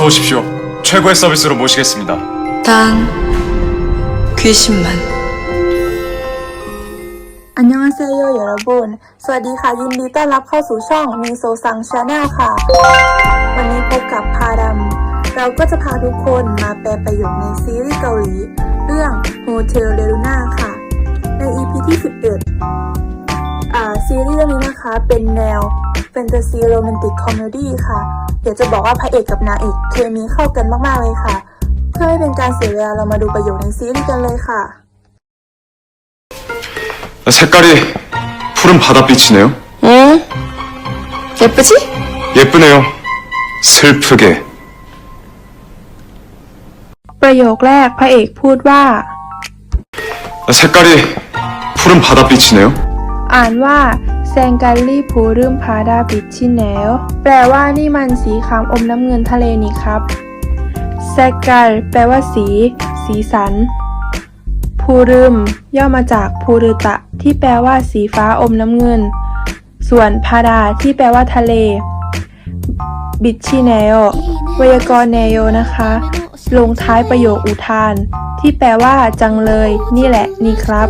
어서 오십시오. 최고의 서비스로 모시겠습니다. 단 귀신만 อันยองอาเซโยยอรบุนสวัสดีค่ะ ยินดีต้อนรับเข้าสู่ช่องมีโซซังชาแนลค่ะ วันนี้พบกับพาดัมเราก็จะพาทุกคนมาแปลประโยคในซีรีส์เกาหลี เรื่อง Hotel l e l u n a ค่ะ ใน EP ที่ 11 อ่า ซีรีส์เรื่องนี้นะคะ เป็นแนวแฟนตาซีโรแมนติกคอมเมดี้ค่ะ เดี๋ยวจะบอกว่าพระเอกกับนางเอกเคมีเข้ากันมาก ๆ เลยค่ะ เพื่อไม่เป็นการเสียเวลาเรามาดูประโยคในซีรีส์กันเลยค่ะ 색깔이 푸른 바닷빛이네요. 응? 예쁘지? 예쁘네요. 슬프게. ประโยคแรกพระเอกพูดว่า 색깔이 푸른 바닷빛이네요. อ่านว่าแซงการีพูรึมพาดาบิชิเนลแปลว่านี่มันสีขาวอมน้ำเงินทะเลนี่ครับแซการแปลว่าสี สีสันพูรึม ย่อมาจากพูรุตะ ที่แปลว่าสีฟ้าอมน้ำเงิน ส่วนพาดาที่แปลว่าทะเล บิชิเนลไวยากรณ์เนโยนะคะ ลงท้ายประโยคอุทาน ที่แปลว่าจังเลย นี่แหละ นี่ครับ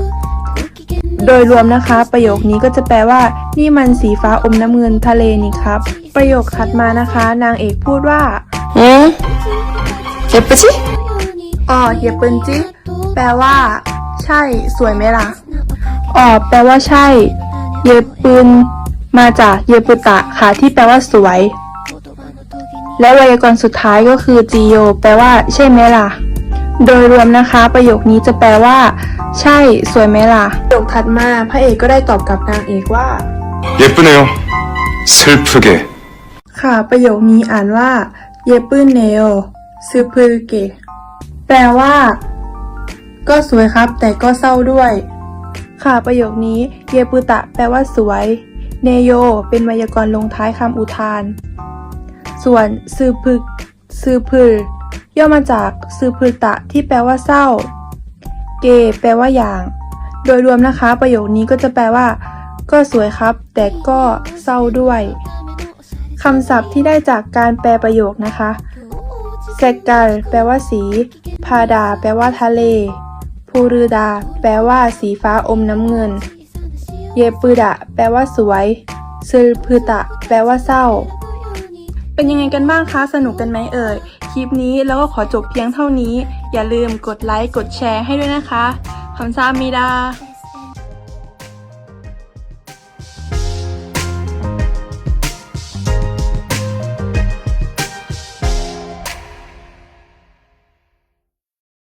โดยรวมนะคะ ประโยคนี้ก็จะแปลว่า นี่มันสีฟ้าอมน้ำเงินทะเลนี่ครับ ประโยคถัดมานะคะ นางเอกพูดว่าอืมเยปืนจิอ๋อเฮียปืนจิแปลว่า ใช่ สวยไหมล่ะอ๋อแปลว่าใช่ เย็บปืนมาจากเยปุตะค่ะที่แปลว่าสวย และไวยากรณ์สุดท้ายก็คือจีโย แปลว่า ใช่ไหมล่ะ โดยรวมนะคะ ประโยคนี้จะแปลว่า ใช่ สวยไหมล่ะ ประโยคถัดมาพระเอกก็ได้ตอบกับนางเอกว่า 예쁘네요. 슬프게. ค่ะ ประโยคนี้อ่านว่า เยปื้นเนโอซึพึเกะแปลว่า ก็สวยครับ แต่ก็เศร้าด้วย ค่ะ ประโยคนี้ เยปุตะ แปลว่าสวย เนโย เป็นไวยากรณ์ลงท้ายคำอุทาน ส่วนซึพึซึพึ ย่อมาจากซึพึตะที่แปลว่าเศร้า เก แปลว่าอย่าง โดยรวมนะคะ ประโยคนี้ก็จะแปลว่า ก็สวยครับ แต่ก็เศร้าด้วยคำศัพท์ที่ได้จากการแปลประโยคนะคะเซกัลแปลว่าสี พาดา แปลว่าทะเล พูรือดา แปลว่าสีฟ้าอมน้ำเงิน เยปืดะ แปลว่าสวยซึพืตะ แปลว่าเศร้า เป็นยังไงกันบ้างคะ สนุกกันไหมเอ่ย คลิปนี้แล้วก็ขอจบเพียงเท่านี้ อย่าลืมกดไลค์กดแชร์ให้ด้วยนะคะคำซามีดา